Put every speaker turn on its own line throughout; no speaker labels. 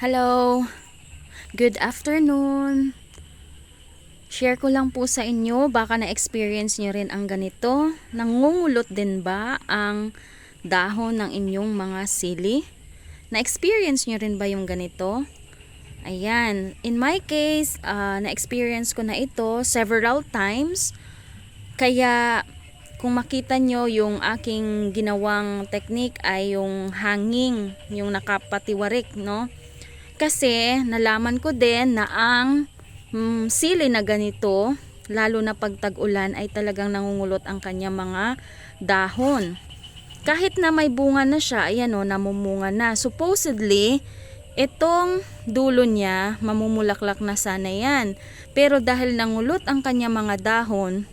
Hello. Good afternoon. Share ko lang po sa inyo, baka na-experience nyo rin ang ganito. Nangungulot din ba ang dahon ng inyong mga sili? Na-experience nyo rin ba yung ganito? Ayan. In my case, ah, na-experience ko na ito several times. Kaya kung makita nyo yung aking ginawang technique ay yung hanging, yung nakapatiwarik, no? Kasi nalaman ko din na ang mm, sili na ganito, lalo na pag tag-ulan ay talagang nangungulot ang kanya mga dahon. Kahit na may bunga na siya, ayan o, namumunga na. Supposedly, itong dulo niya, mamumulaklak na sana yan. Pero dahil nangulot ang kanya mga dahon,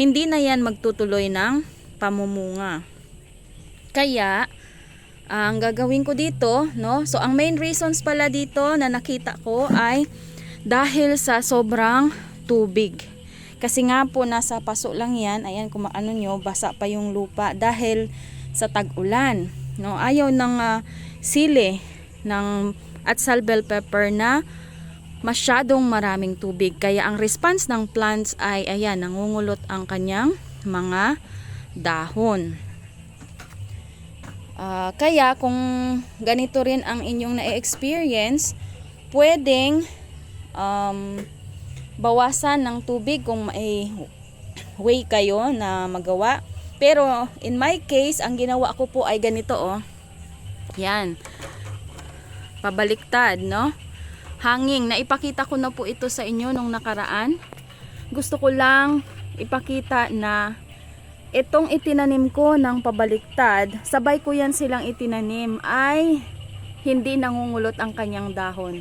hindi na yan magtutuloy ng pamumunga. Kaya, ang gagawin ko dito, no? So, ang main reasons pala dito na nakita ko ay dahil sa sobrang tubig. Kasi nga po, nasa paso lang yan. Ayan, kung ano nyo, basa pa yung lupa dahil sa tag-ulan. No? Ayaw ng ah, sili ng, at sal bell pepper na masyadong maraming tubig. Kaya ang response ng plants ay, ayan, nangungulot ang kanyang mga dahon. Ah, kaya kung ganito rin ang inyong na-experience, pwedeng um, bawasan ng tubig kung may way kayo na magawa. Pero in my case, ang ginawa ko po ay ganito oh. Yan. Pabaliktad, no? Hanging. Naipakita ko na po ito sa inyo nung nakaraan. Gusto ko lang ipakita na itong itinanim ko ng pabaliktad, sabay ko yan silang itinanim ay hindi nangungulot ang kanyang dahon.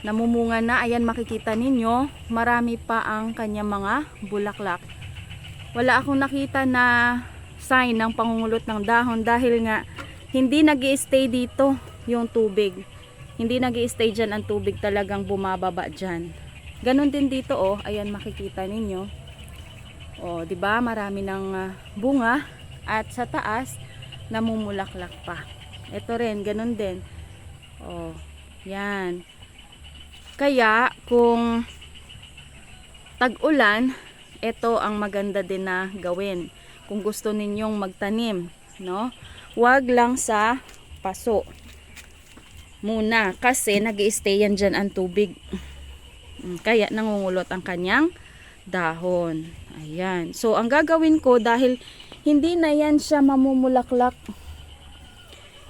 Namumunga na, ayan makikita ninyo, marami pa ang kanyang mga bulaklak. Wala akong nakita na sign ng pangungulot ng dahon dahil nga hindi nag stay dito yung tubig. Hindi nag stay dyan ang tubig talagang bumababa dyan. Ganon din dito oh, ayan makikita ninyo. Oh, 'di ba? Marami ng ah, bunga at sa taas namumulaklak pa. Ito rin, ganun din. Oh, 'yan. Kaya kung tag-ulan, ito ang maganda din na gawin. Kung gusto ninyong magtanim, no? Huwag lang sa paso. Muna kasi nag-stay yan dyan ang tubig. Mm, Kaya nangungulot ang kanyang dahon. Ayan. So, ang gagawin ko dahil hindi na yan siya mamumulaklak.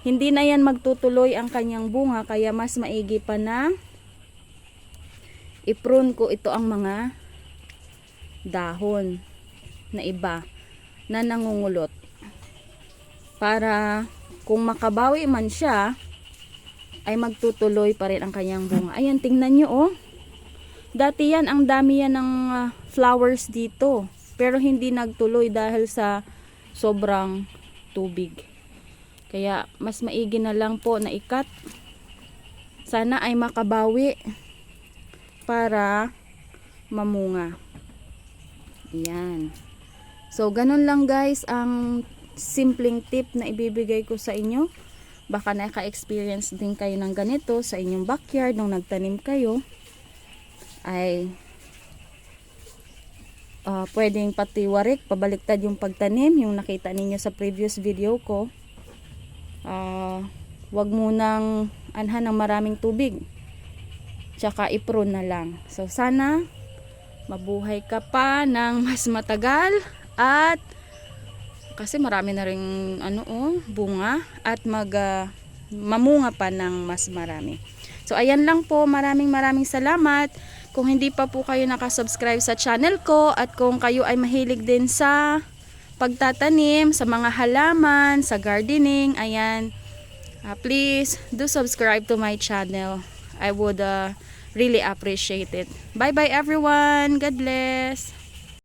Hindi na yan magtutuloy ang kanyang bunga. Kaya mas maigi pa na iprune ko ito ang mga dahon na iba na nangungulot. Para kung makabawi man siya, ay magtutuloy pa rin ang kanyang bunga. Ayan, tingnan nyo oh. Dati yan, ang dami yan ng ah, flowers dito. Pero hindi nagtuloy dahil sa sobrang tubig. Kaya mas maigi na lang po na ikat. Sana ay makabawi para mamunga. Yan. So, ganun lang guys ang simpleng tip na ibibigay ko sa inyo. Baka naka-experience din kayo ng ganito sa inyong backyard nung nagtanim kayo ay ah, pwedeng patiwarik, pabaliktad yung pagtanim, yung nakita ninyo sa previous video ko. Ah, wag munang anhan ng maraming tubig. Tsaka iprune na lang. So sana mabuhay ka pa ng mas matagal at kasi marami na ring ano oh, bunga at mag ah, mamunga pa ng mas marami. So ayan lang po, maraming maraming salamat. Kung hindi pa po kayo nakasubscribe sa channel ko at kung kayo ay mahilig din sa pagtatanim, sa mga halaman, sa gardening, ayan, ah, please do subscribe to my channel. I would ah, really appreciate it. Bye bye everyone. God bless.